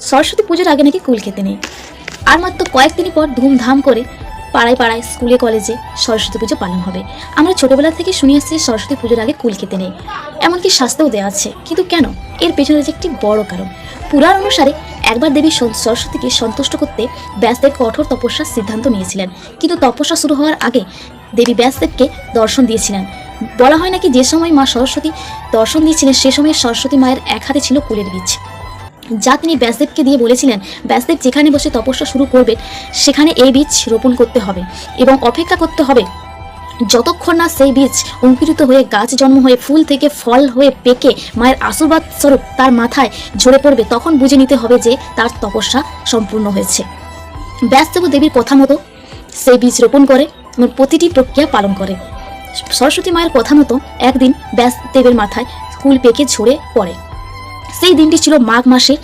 সরস্বতী পুজোর আগে নাকি কুল খেতে নেই। আর মাত্র কয়েকদিনই পর ধুমধাম করে পাড়ায় পাড়ায় স্কুলে, কলেজে সরস্বতী পুজো পালন হবে। আমরা ছোটবেলা থেকে শুনে আসছি সরস্বতী পুজোর আগে কুল খেতে নেই। এমনকি শাস্তিও দেওয়া আছে। কিন্তু কেন? এর পেছনে যে একটি বড় কারণ। পুরাণ অনুসারে একবার দেবী সরস্বতীকে সন্তুষ্ট করতে ব্যাসদেব কঠোর তপস্যার সিদ্ধান্ত নিয়েছিলেন। কিন্তু তপস্যা শুরু হওয়ার আগে দেবী ব্যাসদেবকে দর্শন দিয়েছিলেন। বলা হয় নাকি যে সময় মা সরস্বতী দর্শন দিয়েছিলেন, সে সময় সরস্বতী মায়ের এক হাতে ছিল কুলের বীজ। যা তিনি ব্যাসদেবকে দিয়ে বলেছিলেন, ব্যাসদেব যেখানে বসে তপস্যা শুরু করবে, সেখানে এই বীজ রোপণ করতে হবে এবং অপেক্ষা করতে হবে। যতক্ষণ না সেই বীজ অঙ্কুরিত হয়ে গাছ জন্ম হয়ে ফুল থেকে ফল হয়ে পেকে মায়ের আশীর্বাদ স্বরূপ তার মাথায় ঝরে পড়বে, তখন বুঝে নিতে হবে যে তার তপস্যা সম্পূর্ণ হয়েছে। ব্যাসদেব দেবীর কথা মতো সেই বীজ রোপণ করে এবং প্রতিটি প্রক্রিয়া পালন করে। সরস্বতী মায়ের কথা মতো একদিন ব্যাসদেবের মাথায় কুল পেকে ঝরে পড়ে। সেই দিনটি ছিল মাঘ মাসের